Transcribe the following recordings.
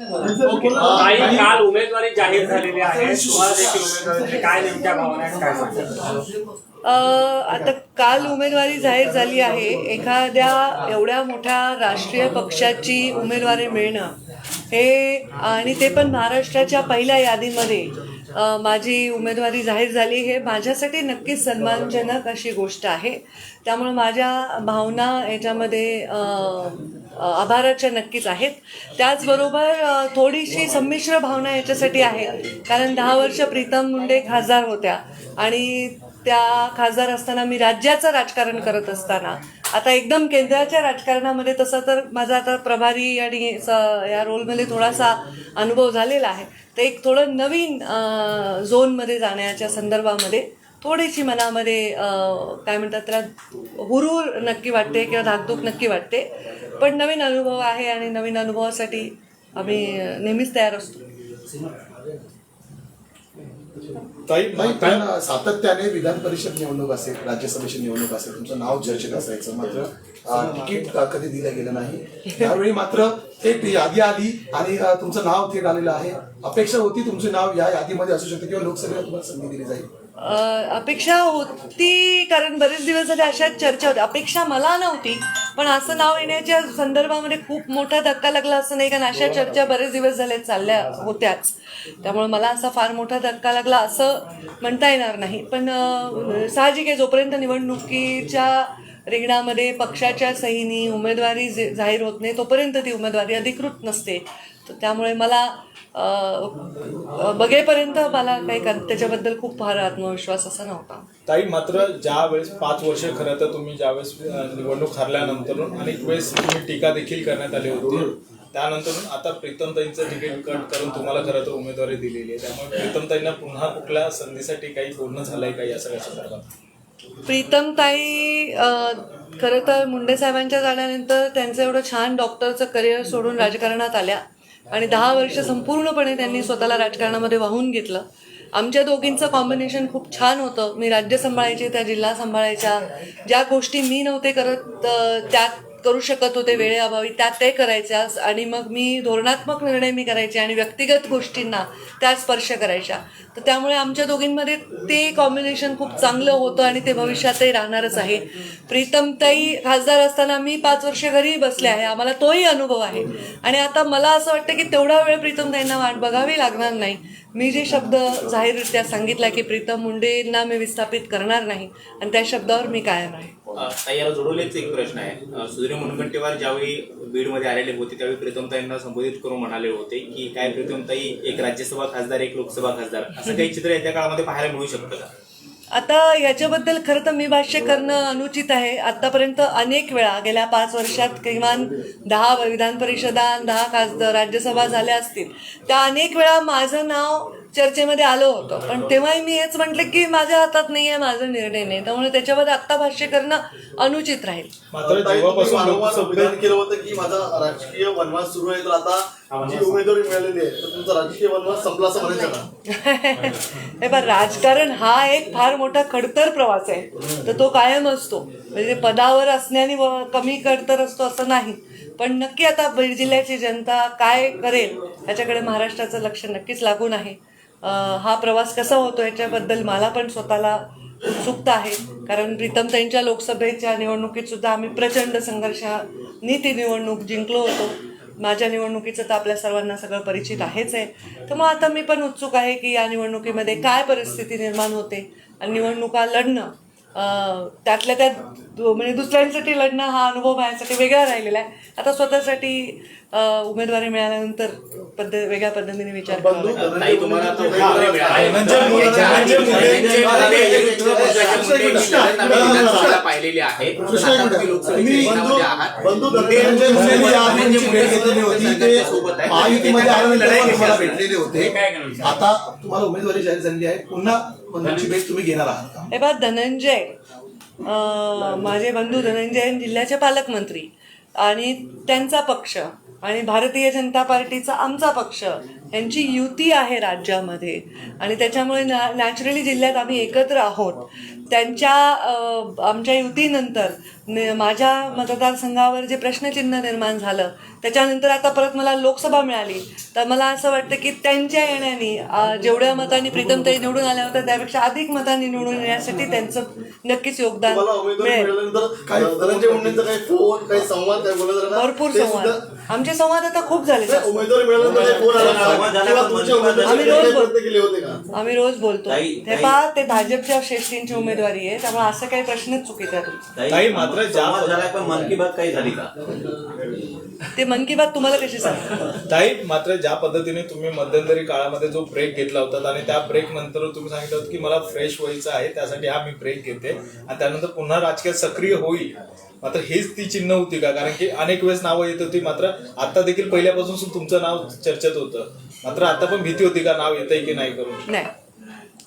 काही काल उमेदवारी जाहीर झालेली आहे. तुम्हाला देखील उमेदवारी. काय नेमक्या भावना आहेत काय आता काल उमेदवारी जाहीर झाली आहे. एखाद्या एवढ्या मोठ्या राष्ट्रीय पक्षाची उमेदवारी मिळणं हे आणि ते पण महाराष्ट्राच्या पहिल्या यादीमध्ये माझी उमेदवारी जाहीर झाली हे माझ्यासाठी नक्कीच सन्मानजनक अशी गोष्ट आहे. त्यामुळे माझ्या भावना याच्यामध्ये आभाराच्या नक्कीच आहेत. त्याचबरोबर थोडीशी संमिश्र भावना याच्यासाठी आहे. कारण दहा वर्ष प्रीतम मुंडे खासदार होत्या आणि त्या खासदार असताना मी राज्याचं राजकारण करत असताना आता एकदम केंद्राच्या राजकारणामध्ये तसं तर माझा आता प्रभारी आणि स- या रोलमध्ये थोडासा अनुभव झालेला आहे. तर एक थोडं नवीन झोनमध्ये जाण्याच्या संदर्भामध्ये थोडीशी मनामध्ये काय म्हणतात त्याला हुरूर नक्की वाटते किंवा धाकधूक नक्की वाटते. पण नवीन अनुभव आहे आणि नवीन अनुभवासाठी आम्ही नेहमीच तयार असतो. नाही सातत्याने विधान परिषद निवडणूक असेल राज्यसभेची निवडणूक असेल तुमचं नाव चर्चेत असायचं मात्र तिकीट कधी दिलं गेलं नाही. त्यावेळी मात्र एक यादी आली आणि तुमचं नाव थेट आलेलं आहे. अपेक्षा होती तुमचे नाव या यादीमध्ये असू शकते किंवा लोकसभेला तुम्हाला संधी दिली जाईल. अपेक्षा होती कारण बरेच दिवस झाले अशाच चर्चा होत्या. अपेक्षा मला नव्हती पण असं नाव येण्याच्या संदर्भामध्ये खूप मोठा धक्का लागला असं नाही कारण अशा चर्चा बरेच दिवस झाले चालल्या होत्याच. त्यामुळे मला असा फार मोठा धक्का लागला असं म्हणता येणार नाही. पण साहजिक आहे जोपर्यंत निवडणुकीच्या रिंगणामध्ये पक्षाच्या सहीनी उमेदवारी जे- जाहीर होत नाही तोपर्यंत ती उमेदवारी अधिकृत नसते. तर त्यामुळे मला बघेपर्यंत मला काही त्याच्याबद्दल खूप फार आत्मविश्वास असा नव्हता. ताई मात्र ज्या वेळेस पाच वर्ष खरं तर तुम्ही ज्यावेळेस निवडणूक हरल्यानंतर अनेक वेळेस तुम्ही टीका देखील करण्यात आली होती त्यानंतर आता प्रीतमताईंचं तिकीट कट करून तुम्हाला खरं तर उमेदवारी दिलेली आहे. त्यामुळे प्रीतमताईंना पुन्हा कुठल्या संधीसाठी काही बोलणं झालंय का या सगळ्या संदर्भात? प्रीतमताई खरं तर मुंडे साहेबांच्या जाण्यानंतर त्यांचं एवढं छान डॉक्टरचं करिअर सोडून राजकारणात आल्या. आणि दहा वर्ष संपूर्णपणे त्यांनी स्वतःला राजकारणामध्ये वाहून घेतलं. आमच्या दोघींचं कॉम्बिनेशन खूप छान होतं. मी राज्य सांभाळायचे त्या जिल्हा सांभाळायच्या. ज्या गोष्टी मी नव्हते करत त्यात त्या करू शकत होते वेळेअभावी त्या ते करायच्या आणि मग मी धोरणात्मक निर्णय मी करायचे आणि व्यक्तिगत गोष्टींना त्या स्पर्श करायच्या. तर त्यामुळे आमच्या दोघींमध्ये ते कॉम्बिनेशन खूप चांगलं होतं आणि ते भविष्यातही राहणारच आहे. प्रीतमताई खासदार असताना मी पाच वर्ष घरी बसले आहे. आम्हाला तोही अनुभव आहे. आणि आता मला असं वाटतं की तेवढा वेळ प्रीतमताईंना वाट बघावी लागणार नाही. मी जे शब्द जाहीररित्या सांगितला की प्रीतम मुंडेंना मी विस्थापित करणार नाही. आणि त्या शब्दावर मी कायम आहे. याला जोडवलेच एक प्रश्न आहे. सुधीर मुनगंटीवार ज्यावेळी बीडमध्ये आलेले होते त्यावेळी प्रीतमताईंना संबोधित करून म्हणाले होते की काय प्रीतमताई एक राज्यसभा खासदार एक लोकसभा खासदार. असं काही चित्र येत्या काळामध्ये पाहायला मिळू शकतं का? आता याच्याबद्दल खरं तर मी भाष्य करणं अनुचित आहे. आतापर्यंत अनेक वेळा गेल्या पाच वर्षात किमान दहा विधान परिषदा दहा खासदार राज्यसभा झाल्या असतील. त्या अनेक वेळा माझं नाव चर्चेमध्ये आलं होतं. पण तेव्हाही मी हेच म्हटलं की माझ्या हातात नाही आहे माझा निर्णय नाही. त्यामुळे त्याच्यामध्ये आत्ता भाष्य करणं अनुचित राहील. मात्र जेव्हापासून लोकसभेत केलं होतं की माझा राजकीय वनवास सुरू आहे तर आता जी उमेदवारी मिळालेली आहे तर तुमचा राजकीय वनवास संपला असं म्हणायचं का? हे बघ राजकारण हा एक फार मोठा खडतर प्रवास आहे. तर तो कायम असतो. म्हणजे पदावर असण्याने व- कमी खडतर असतो असं नाही. पण नक्की आता बीड जिल्ह्याची जनता काय करेल याच्याकडे महाराष्ट्राचं लक्ष नक्कीच लागून आहे. अं, हा प्रवास कसा होतो याच्याबद्दल मला पण स्वतःला उत्सुकता आहे. कारण प्रीतमताईंच्या लोकसभेच्या निवडणुकीत सुद्धा आम्ही प्रचंड संघर्षाने ती निवडणूक जिंकलो होतो. माझ्या निवडणुकीचं तर आपल्या सर्वांना सगळं परिचित आहेच आहे. तर मग आता मी पण उत्सुक आहे की या निवडणुकीमध्ये काय परिस्थिती निर्माण होते आणि निवडणुका लढणं त्यातल्या त्यात दु- म्हणजे दुसऱ्यांसाठी लढणं हा अनुभव माझ्यासाठी वेगळा राहिलेला आहे आता स्वतःसाठी उमेदवारी मिळाल्यानंतर पद्धत वेगळ्या पद्धतीने विचार करावा बंधू लागेल. ताई तुम्हाला तो उमेदवारी मिळाली. धनंजय मुंडे- धनंजय मुंडे- धनंजय मुंडे विरुद्ध पंकजा मुंडे ही लढत आम्ही विधानसभेला पाहिलेली आहे कृष्णा आता तुम्हाला असणार? भेटलेले होते आता तुम्हाला उमेदवारी जाहीर झालेली आहे पुन्हा तुम्ही घेणार आहात हे बा धनंजय. माझे बंधू धनंजय जिल्ह्याचे पालकमंत्री. आणि त्यांचा पक्ष आणि भारतीय जनता पार्टीचा आमचा पक्ष यांची युती आहे राज्यामध्ये. आणि त्याच्यामुळे नॅचरली जिल्ह्यात आम्ही एकत्र आहोत. त्यांच्या अ, आमच्या युतीनंतर ने- माझ्या मतदारसंघावर जे प्रश्नचिन्ह निर्माण झालं त्याच्यानंतर आता परत मला लोकसभा मिळाली. तर मला असं वाटतं की त्यांच्या येण्याने जेवढ्या मतांनी प्रीतमताई निवडून आल्या होत्या त्यापेक्षा अधिक मतांनी निवडून येण्यासाठी त्यांचं नक्कीच योगदान मिळेल. भरपूर ते संवाद. आमचे संवाद आता खूप झाले. काही झाला, पण आम्ही रोज काही बोल- प्रयत्न केले होते का? आम्ही रोज बोलतो. ताई- हे ताई- पहा ते भाजपच्या श्रेष्ठींची उमेदवारी आहे. त्यामुळे असं काही प्रश्नच चुकीचा आहे तुमचा. ताई, मात्र ज्या- पण मन की बात काही झाली का? ते मन की बात तुम्हाला कशी सांगतात? ताई मात्र ज्या पद्धतीने तुम्ही मध्यंतरी काळामध्ये जो ब्रेक घेतला होता आणि त्या ब्रेक नंतर तुम्ही सांगितलं होतं की मला फ्रेश व्हायचं आहे त्यासाठी हा मी ब्रेक घेते. आणि त्यानंतर पुन्हा राजकीय सक्रिय होईल. मात्र हेच ती चिन्ह होती का? कारण की अनेक वेळेस नावं येत होती. मात्र आता देखील पहिल्यापासून सुद्धा तुमचं नाव चर्चेत होतं. मात्र आता पण भीती होती का नाव येतंय की नाही करून? नाही.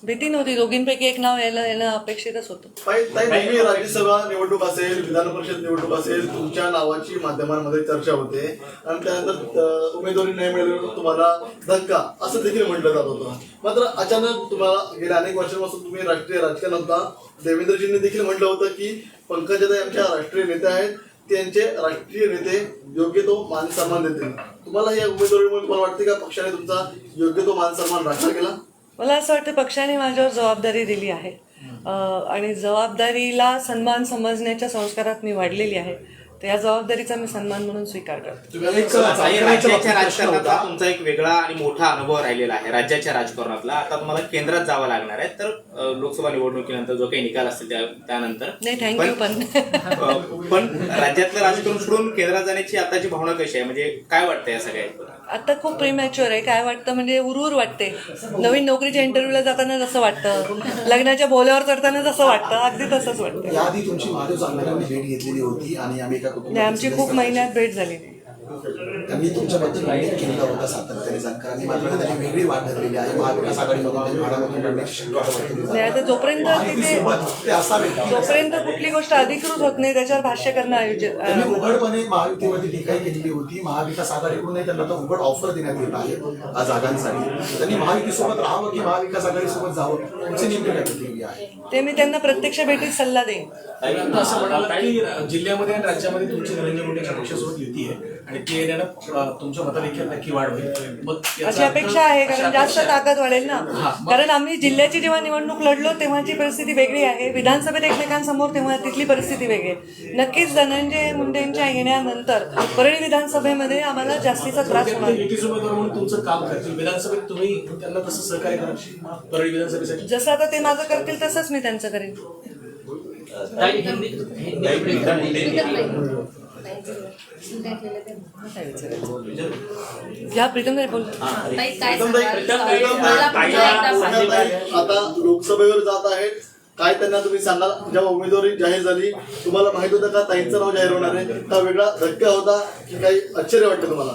भीती नव्हती. दोघींपैकी एक नाव यायला येणं अपेक्षितच होतं. ताई ताई, नेहमी राज्यसभा निवडणूक असेल विधान परिषद निवडणूक असेल तुमच्या नावाची माध्यमांमध्ये चर्चा होते. आणि त्यानंतर अं, उमेदवारी नाही मिळाल्यावर तुम्हाला धक्का असं देखील म्हटलं जात होतं. मात्र अचानक तुम्हाला गेल्या अनेक वर्षांपासून तुम्ही राष्ट्रीय राजकारणात होता. देवेंद्रजींनी देखील म्हटलं होतं की पंकजाताई आमच्या राष्ट्रीय नेते आहेत. त्यांचे राष्ट्रीय नेते योग्य तो मान सन्मान देतील. तुम्हाला या उमेदवारीमुळे तुम्हाला वाटते का पक्षाने तुमचा योग्य तो मान सन्मान राखला गेला मला असं वाटतं पक्षाने माझ्यावर जबाबदारी दिली आहे. आणि जबाबदारीला सन्मान समजण्याच्या संस्कारात मी वाढलेली आहे. तर या जबाबदारीचा मी सन्मान म्हणून स्वीकार करते. राज्याच्या राजकारणातला. तुमचा एक वेगळा आणि मोठा अनुभव राहिलेला आहे राज्याच्या राजकारणातला. आता तुम्हाला केंद्रात जावं लागणार आहे तर लोकसभा निवडणुकीनंतर जो काही निकाल असतील त्या- त्यानंतर. नाही थँक्यू पण पण. राज्यातलं राजकारण सोडून केंद्रात जाण्याची आताची भावना कशी आहे? म्हणजे काय वाटतं या सगळ्या आता खूप प्रीमॅच्युअर आहे. काय वाटतं? म्हणजे उरवर वाटते. नवीन नोकरीच्या इंटरव्ह्यूला जाताना जसं वाटतं? लग्नाच्या बोल्यावर चढताना जसं वाटतं? अगदी तसंच वाटतं. याआधी तुमची महादेव भेट घेतलेली होती आणि आम्ही एका आमची खूप महिन्यात भेट झाली. त्यांनी तुमच्याबद्दल उल्लेख केलेला होता सातत्याने जानकरांनी मात्र त्यांनी वेगळी वाट धरलेली आहे. महाविकास आघाडीमध्ये ते भाडामधून लढण्याची शक्यता वर्तवली नाही. आता जोपर्यंत तिथे महायुतीसोबत ते असावे जोपर्यंत कुठली गोष्ट अधिकृत होत नाही त्याच्यावर भाष्य करणं आयोजित त्यांनी उघडपणे महायुतीवरती टीका केलेली होती. महाविकास आघाडीकडूनही त्यांना आता उघड ऑफर देण्यात येत आहे आज जागांसाठी. त्यांनी महायुतीसोबत राहावं की महाविकास आघाडीसोबत जावं तुमची नेमकी काय प्रतिक्रिया आहे? ते मी त्यांना प्रत्यक्ष भेटीत सल्ला देईन. असं म्हणाला की जिल्ह्यामध्ये आणि राज्यामध्ये तुमची धनंजय मुंडेच्या पक्षासोबत युती आहे. नक्की वाढ होईल. अशी अपेक्षा आहे कारण जास्त. ताकद वाढेल ना? कारण आम्ही जिल्ह्याची जेव्हा निवडणूक लढलो तेव्हाची परिस्थिती वेगळी आहे. विधानसभेत एकमेकांसमोर तेव्हा तिथली परिस्थिती वेगळी आहे. नक्कीच धनंजय मुंडेंच्या येण्यानंतर परळी विधानसभेमध्ये आम्हाला जास्तीचा त्रास होणार. तुमचं काम करतील. विधानसभेत तुम्ही त्यांना तसं सहकार्य करा परळी विधानसभेसाठी? जसं आता ते माझं करतील तसंच मी त्यांचं करेन. या प्रीतम बोल आता लोकसभेवर जात आहेत. काय त्यांना तुम्ही सांगाल? जेव्हा उमेदवारी जाहीर झाली तुम्हाला माहीत होतं का ताईंचं नाव जाहीर होणार आहे? हा वेगळा धक्का होता की काही आश्चर्य वाटतं तुम्हाला?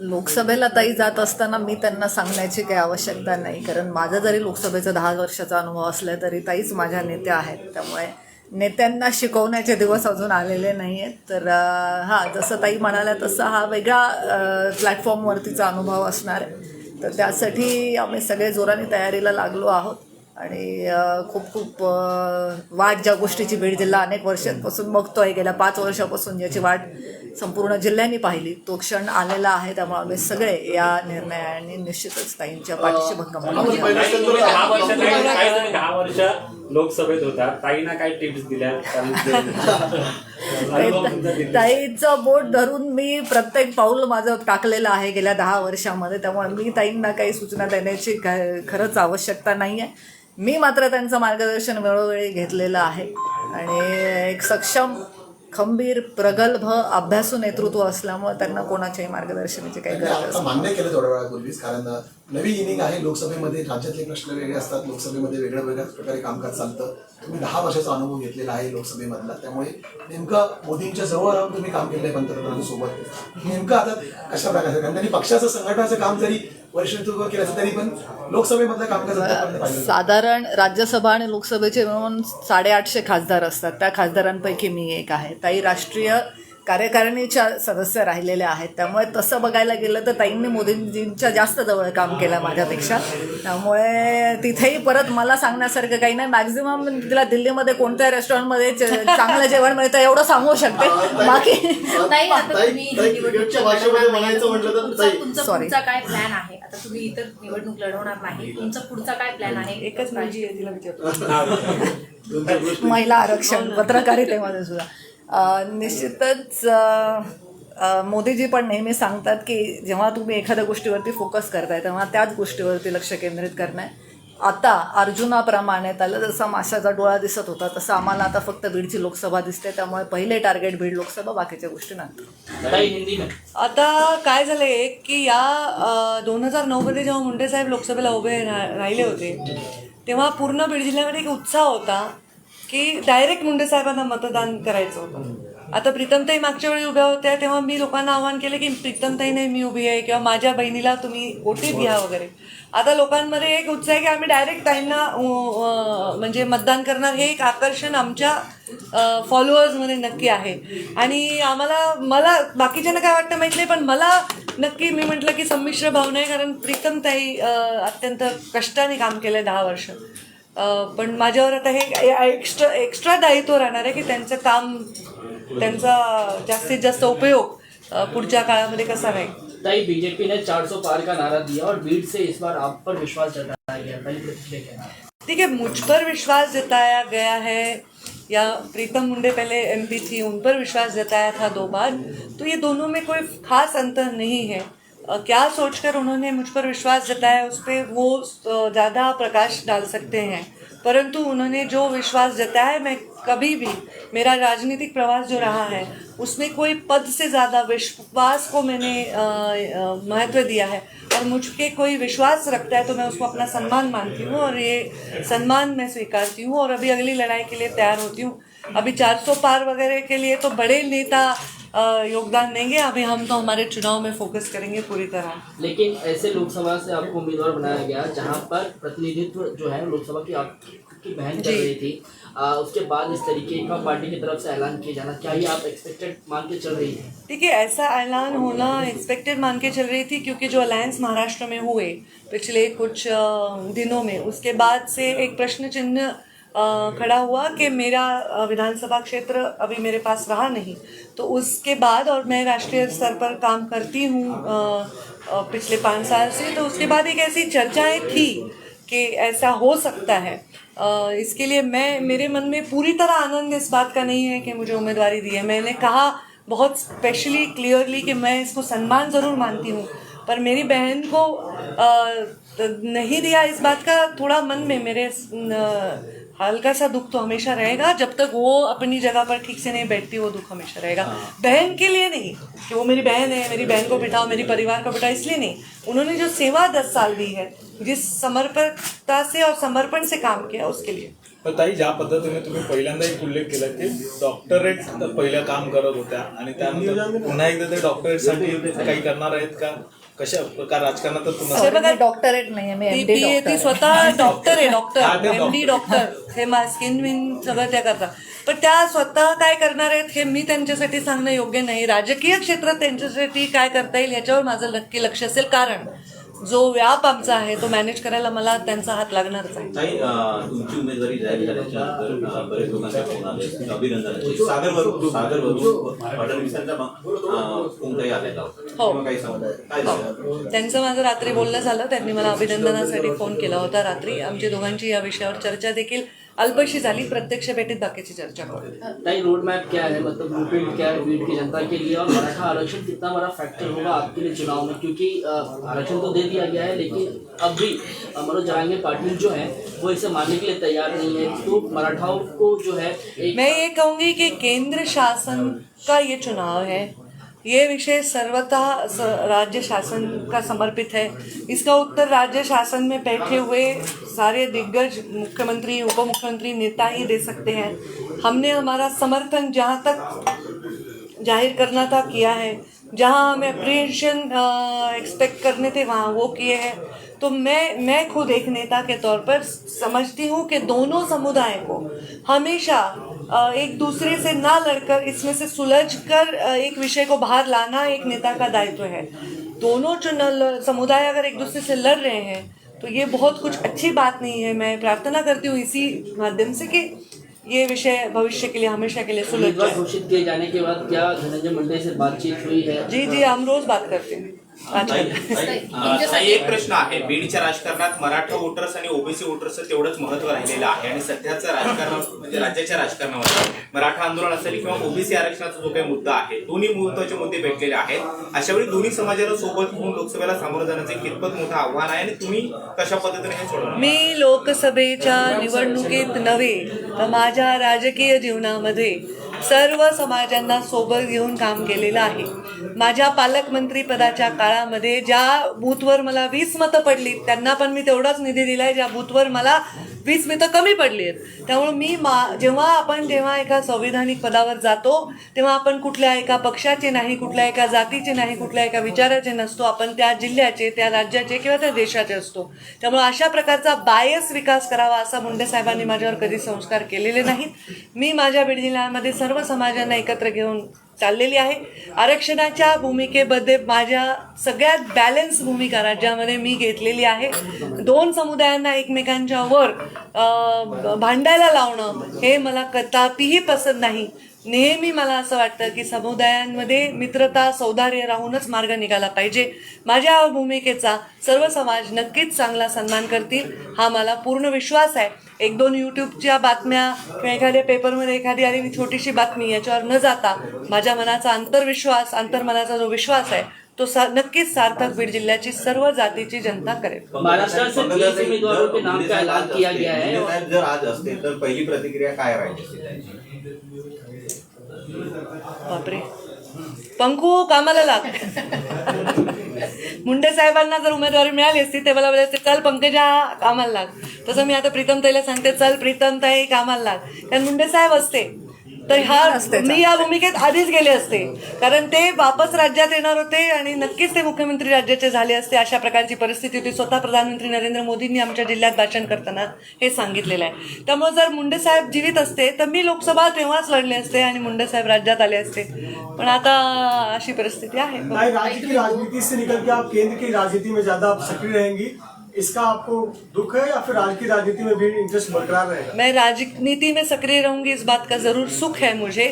लोकसभेला ताई जात असताना मी त्यांना सांगण्याची काही आवश्यकता नाही कारण माझा जरी लोकसभेचा दहा वर्षाचा अनुभव असला तरी ताईच माझ्या नेत्या आहेत. त्यामुळे नेत्यांना शिकवण्याचे दिवस अजून आलेले नाही आहेत तर हां जसं ताई म्हणाल्या तसं हा वेगळा प्लॅटफॉर्मवरतीचा अनुभव असणार आहे. तर त्यासाठी आम्ही सगळे जोराने तयारीला लागलो आहोत. आणि खूप खूप वाट ज्या गोष्टीची बीड जिल्हा अनेक वर्षांपासून बघतोय गेल्या पाच वर्षापासून ज्याची वाट संपूर्ण जिल्ह्यांनी पाहिली तो क्षण आलेला आहे. त्यामुळे आम्ही सगळे या निर्णयाने निश्चितच ताईंच्या पाठीशी भक्कम लोकसभेत होता. ताईना काय टिप्स दिल्या. ताईचं बोट धरून मी प्रत्येक पाऊल माझं टाकलेलं आहे गेल्या दहा वर्षामध्ये. त्यामुळे मी ताईंना काही सूचना देण्याची खरंच आवश्यकता नाही आहे मी मात्र त्यांचं मार्गदर्शन वेळोवेळी घेतलेलं आहे. आणि एक सक्षम खंबीर प्रगल्भ अभ्यासू नेतृत्व असल्यामुळे त्यांना कोणाच्याही मार्गदर्शनाची काही गरज मान्य केलं थोड्या वेळापूर्वीच कारण नवी इनिंग आहे. लोकसभेमध्ये राज्यातले प्रश्न वेगळे असतात. लोकसभेमध्ये वेगळ्या वेगळ्या प्रकारे कामकाज चालतं. तुम्ही दहा वर्षाचा अनुभव घेतलेला आहे लोकसभेमधला. त्यामुळे नेमकं मोदींच्या जवळ राहून तुम्ही काम केलंय पंतप्रधानांसोबत. नेमकं आता कशा प्रकारचं कारण त्यांनी पक्षाचं संघटनाचं काम जरी केलं तरी पण लोकसभेमधलं कामकाज साधारण राज्यसभा आणि लोकसभेचे मिळून साडेआठशे खासदार असतात. त्या खासदारांपैकी मी एक आहे. ताई राष्ट्रीय कार्यकारिणीच्या सदस्य राहिलेल्या आहेत. त्यामुळे तसं बघायला गेलं तर ताईंनी मोदींजींच्या जास्त जवळ काम केलं माझ्यापेक्षा. त्यामुळे तिथेही परत मला सांगण्यासारखं काही नाही. मॅक्झिमम तिला दिल्लीमध्ये कोणत्या रेस्टॉरंटमध्ये चांगलं जेवण मिळतं एवढं सांगू शकते. बाकी ताई, आता तुम्ही निवडणूक नाही. तुमचा तुमचा Sorry. पुढचा काय प्लॅन आहे? आता तुम्ही इतर निवडणूक लढवणार नाही. तुमचा पुढचा काय प्लॅन आहे? एकच मुलगी आहे तिला विचारतो. महिला आरक्षण पत्रकारितेमध्ये सुद्धा. निश्चितच मोदीजी पण नेहमी सांगतात की जेव्हा तुम्ही एखाद्या गोष्टीवरती फोकस करताय तेव्हा त्याच गोष्टीवरती लक्ष केंद्रित करणं. आता अर्जुनाप्रमाणे त्याला जसा माशाचा डोळा दिसत होता तसं आम्हाला आता फक्त बीडची लोकसभा दिसते त्यामुळे पहिले टार्गेट बीड लोकसभा बाकीच्या गोष्टी नंतर आता काय झालंय की या दोन हजार नऊमध्ये जेव्हा मुंडे साहेब लोकसभेला उभे राहिले होते तेव्हा पूर्ण बीड जिल्ह्यामध्ये एक उत्साह होता. की डायरेक्ट मुंडे साहेबांना मतदान करायचं होतं. आता प्रीतमताई मागच्या वेळी उभ्या होत्या तेव्हा मी लोकांना आवाहन केलं की प्रीतमताई नाही मी उभी आहे किंवा माझ्या बहिणीला तुम्ही ओटी घ्या वगैरे. आता लोकांमध्ये एक उत्साह आहे की आम्ही डायरेक्ट ताईंना म्हणजे मतदान करणार हे एक आकर्षण आमच्या फॉलोअर्समध्ये नक्की आहे. आणि आम्हाला मला बाकीच्यांना काय वाटतं माहीत नाही पण मला नक्की मी म्हटलं की संमिश्र भावना आहे कारण प्रीतमताई अत्यंत कष्टाने काम केलं दहा वर्ष. पण माझ्यावर आता हे एक्स्ट्रा एक्स्ट्रा दायित्व राहणार आहे की त्यांचं काम त्यांचा जास्तीत जास्त उपयोग पुढच्या काळामध्ये कसा राहील? ताई बीजेपी ने 400 पार का नारा दिया और बीड से इस बार आप पर विश्वास जताया गया पहली? ठीक है मुझ पर विश्वास जताया गया है या प्रीतम मुंडे पहले एमपी थी उन पर विश्वास जताया था दो बार तो ये दोनों में कोई खास अंतर नहीं है। क्या सोचकर उन्होंने मुझ पर विश्वास जताया उस पर वो ज़्यादा प्रकाश डाल सकते हैं। परंतु उन्होंने जो विश्वास जताया है मैं कभी भी, मेरा राजनीतिक प्रवास जो रहा है, उसमें कोई पद से ज़्यादा विश्वास को मैंने महत्व दिया है। और मुझ पे कोई विश्वास रखता है तो मैं उसको अपना सम्मान मानती हूँ और ये सम्मान मैं स्वीकारती हूँ। और अभी अगली लड़ाई के लिए तैयार होती हूँ। अभी 400 पार वगैरह के लिए तो बड़े नेता योगदान देंगे। अभी हम तो हमारे चुनाव में फोकस करेंगे पूरी तरह। लेकिन ऐसे लोकसभा से आपको उम्मीदवार बनाया गया जहाँ पर प्रतिनिधित्व जो है लोकसभा की आपकी बहन कर रही थी। आ, उसके बाद इस तरीके का पार्टी की तरफ़ से ऐलान किया जाना क्या ये आप एक्सपेक्टेड मान के चल रही है? देखिए ऐसा ऐलान होना एक्सपेक्टेड मान के चल रही थी क्योंकि जो अलायंस महाराष्ट्र में हुए पिछले कुछ दिनों में उसके बाद से एक प्रश्न चिन्ह खड़ा हुआ कि मेरा विधानसभा क्षेत्र अभी मेरे पास रहा नहीं। तो उसके बाद और मैं राष्ट्रीय स्तर पर काम करती हूँ पिछले पाँच साल से। तो उसके बाद एक ऐसी चर्चाएँ थी कि ऐसा हो सकता है। इसके लिए मैं, मेरे मन में पूरी तरह आनंद इस बात का नहीं है कि मुझे उम्मीदवारी दी है। मैंने कहा बहुत स्पेशली क्लियरली कि मैं इसको सम्मान ज़रूर मानती हूँ। पर मेरी बहन को नहीं दिया इस बात का थोड़ा मन में मेरे हल्का सा दुख तो हमेशा रहेगा। जब तक वो अपनी जगह पर ठीक से नहीं बैठती वो दुख हमेशा रहेगा। बहन के लिए नहीं कि वो मेरी बहन है मेरी बहन को बिठाओ मेरी परिवार को बिठाओ इसलिए नहीं। उन्होंने जो सेवा दस साल दी है जिस समर्पणता से और समर्पण से काम किया उसके लिए। पण ताई ज्या पद्धतीने तुम्ही पहिल्यांदा एक उल्लेख केला की डॉक्टरेट पहिलं काम करत होत्या आणि त्यानंतर पुन्हा एकदा ते डॉक्टरेटसाठी काही करणार आहेत का? कशा प्रकार राजकारणात तुम्हाला हे बघा, डॉक्टरेट नाही आहे मी ती डी ती- ती डॉक्टर स्वतः डॉक्टर आहे डॉक्टर हा, ते एम डी डॉक्टर हे मा स्किन विन सगळं त्या करतात. पण त्या स्वतः काय करणार आहेत हे मी त्यांच्यासाठी सांगणं योग्य नाही. राजकीय क्षेत्रात त्यांच्यासाठी काय करता येईल ह्याच्यावर माझं नक्की लक्ष असेल. कारण जो व्याप आमचा आहे तो मॅनेज करायला मला त्यांचा हात लागणारच आहे. ताई अं, तुमची उमेदवारी जाहीर झाल्याच्यानंतर अं, बरेच लोकांचे फोन आले. अभिनंदनाचे सागरवरून. सागरवरून फडणवीसांचा अं, फोनही आलेला होता हो. किंवा काही सांगू काय झालं? त्यांचं माझं रात्री बोलणं झालं त्यांनी मला अभिनंदनासाठी फोन केला होता रात्री. आमची दोघांची या विषयावर चर्चा देखील अल्पशी झाली प्रत्यक्ष भेटीत बाकीची चर्चा करू. रोड मैप क्या है? मतलब ब्लूप्रिंट क्या है बीड की जनता के लिए? और मराठा आरक्षण कितना बड़ा फैक्टर होगा आपके लिए चुनाव में? क्योंकि आरक्षण तो दे दिया गया है लेकिन अब भी मनोज जरांगे पाटिल जो है वो इसे मानने के लिए तैयार नहीं है। तो मराठाओं को जो है मैं ये कहूँगी कि केंद्र शासन का ये चुनाव है ये विषय सर्वथा राज्य शासन का समर्पित है। इसका उत्तर राज्य शासन में बैठे हुए सारे दिग्गज मुख्यमंत्री उप मुख्यमंत्री नेता ही दे सकते हैं। हमने हमारा समर्थन जहाँ तक ज़ाहिर करना था, किया है। जहाँ हमें अप्रीशन एक्सपेक्ट करने थे, वहाँ वो किए हैं। तो मैं मैं खुद एक नेता के तौर पर समझती हूँ कि दोनों समुदाय को हमेशा एक दूसरे से ना लड़कर इसमें से सुलझ कर एक विषय को बाहर लाना एक नेता का दायित्व है। दोनों जो समुदाय अगर एक दूसरे से लड़ रहे हैं तो ये बहुत कुछ अच्छी बात नहीं है। मैं प्रार्थना करती हूँ इसी माध्यम से कि ये विषय भविष्य के लिए हमेशा के लिए सुलझ घोषित किए जाने के बाद क्या धनंजय मुंडे से बातचीत हुई है? जी जी हम रोज बात करते हैं। आजकल अ, ताई, एक प्रश्न आहे. बीडच्या राजकारणात मराठा वोटर्स आणि ओबीसी वोटर्सचं तेवढंच महत्त्व राहिलेलं आहे. आणि सध्याचं राजकारण म्हणजे राज्याच्या राजकारणामध्ये मराठा आंदोलन असेल किंवा ओबीसी आरक्षणाचा जो काही मुद्दा आहे दोन्ही महत्त्वाचे मुद्दे भेटलेले आहेत. अशा वेळी दोन्ही समाजाला सोबत घेऊन लोकसभेला सामोरं जाण्याचं एक कितपत मोठं आव्हान आहे आणि तुम्ही कशा पद्धतीने हे सोडवणार मी लोकसभेच्या निवडणुकीत नव्हे तर माझ्या राजकीय जीवनामध्ये सर्व समाजांना सोबत घेऊन काम केलेलं आहे. माझ्या पालकमंत्री पदाच्या काळामध्ये ज्या बूथवर मला वीस मतं पडली त्यांना पण मी तेवढाच निधी दिलाय. ज्या बूथवर मला वीस मतं कमी पडली आहेत. त्यामुळे मी मा जेव्हा आपण जेव्हा एका संविधानिक पदावर जातो तेव्हा आपण कुठल्या एका पक्षाचे नाही कुठल्या एका जातीचे नाही कुठल्या एका विचाराचे नसतो. आपण त्या जिल्ह्याचे त्या राज्याचे किंवा त्या देशाचे असतो. त्यामुळे अशा प्रकारचा बायस विकास करावा असा मुंडे साहेबांनी माझ्यावर कधी संस्कार केलेले नाहीत. मी माझ्या बीड जिल्ह्यामध्ये सर्व समाजांना एकत्र घेऊन चाललेली आहे. आरक्षणाच्या भूमिकेमध्ये माझ्या सगळ्यात बॅलन्स भूमिका राज्यामध्ये मी घेतलेली आहे. दोन समुदायांना एकमेकांच्या वर भांडायला लावणं हे मला कदापिही पसंत नाही. नेहमी मला असं वाटतं की समुदायांमध्ये मित्रता सौदार्य राहूनच मार्ग निघाला पाहिजे. माझ्या भूमिकेचा सर्व समाज नक्कीच चांगला सन्मान करतील हा मला पूर्ण विश्वास आहे. एक दोन यूट्यूबच्या बातम्या किंवा एखाद्या पेपरमध्ये एखादी आलेली छोटीशी बातमी याच्यावर न जाता माझ्या मनाचा अंतर्विश्वास अंतर्मनाचा जो विश्वास आहे तो सा नक्कीच सार्थक बीड जिल्ह्याची सर्व जातीची जनता करेल. महाराष्ट्र से बीस उम्मीदवारों के नाम का ऐलान किया गया है मुंडे साहेब जर आज असते तर पहिली प्रतिक्रिया काय राहिली बापरे. पंकू कामाला लाग. मुंडे साहेबांना जर उमेदवारी मिळाली असती ते मला असते चल पंकजा कामाला लाग. तसं मी आता प्रीतम ताईला सांगते चल प्रीतम ताई कामाला लाग. कारण मुंडे साहेब असते. तर हा मी या भूमिकेत आधीच गेले असते. कारण ते वापस राज्यात येणार होते आणि नक्कीच ते मुख्यमंत्री राज्याचे झाले असते अशा प्रकारची परिस्थिती होती. स्वतः प्रधानमंत्री नरेंद्र मोदींनी आमच्या जिल्ह्यात भाषण करताना हे सांगितलेलं आहे. त्यामुळे जर मुंडे साहेब जीवित असते तर मी लोकसभा तेव्हाच लढले असते आणि मुंडे साहेब राज्यात आले असते. पण आता अशी परिस्थिती आहे. राजनीति से निकल के आप केंद्र की राजनीति में ज्यादा सक्रिय रहेंगी. इसका आपको दुख है या फिर राज्य की राजनीति में भी इंटरेस्ट बरकरार रहेगा? मैं राजनीति में सक्रिय रहूँगी, इस बात का ज़रूर सुख है मुझे,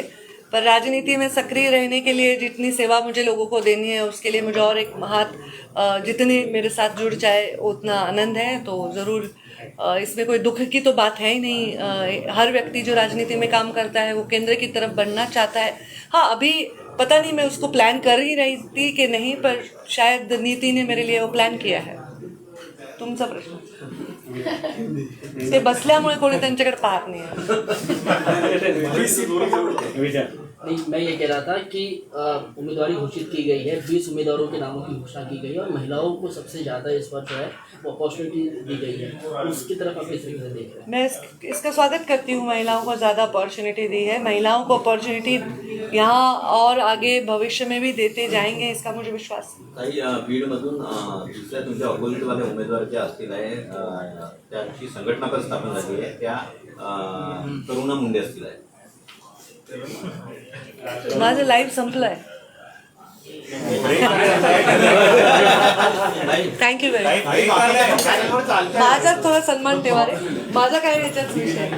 पर राजनीति में सक्रिय रहने के लिए जितनी सेवा मुझे लोगों को देनी है, उसके लिए मुझे और एक हाथ जितने मेरे साथ जुड़ जाए, उतना आनंद है तो ज़रूर इसमें कोई दुख की तो बात है ही नहीं। हर व्यक्ति जो राजनीति में काम करता है, वो केंद्र की तरफ़ बढ़ना चाहता है। हाँ अभी पता नहीं मैं उसको प्लान कर ही रही थी कि नहीं, पर शायद नीति ने मेरे लिए वो प्लान किया है। तुमचा प्रश्न. ते बसल्यामुळे कोणी त्यांच्याकडे पाहत नाही. नहीं मैं ये कह रहा था कि उम्मीदवारी घोषित की गई है बीस उम्मीदवारों के नामों की घोषणा की गई है और महिलाओं को सबसे ज़्यादा इस बार जो है वो अपॉर्चुनिटी दी गई है। उसकी तरफ़ आप इस तरीके से देख रहे हैं? मैं इस, इसका स्वागत करती हूँ महिलाओं को ज़्यादा अपॉर्चुनिटी दी है। महिलाओं को अपॉर्चुनिटी यहाँ और आगे भविष्य में भी देते जाएँगे इसका मुझे विश्वास काही बीडमधून दुसऱ्या तुमच्या ऑपोजिटवाले उमेदवार जे असतील आहे त्यांची संघटना पण स्थापन झाली आहे. त्या करुणा मुंडे असतील आहे माझं लाईफ संपलं आहे थँक्यू व्हेरी मच माझा थोडा सन्मान ठेवा रे. माझा काय याच्यात विषय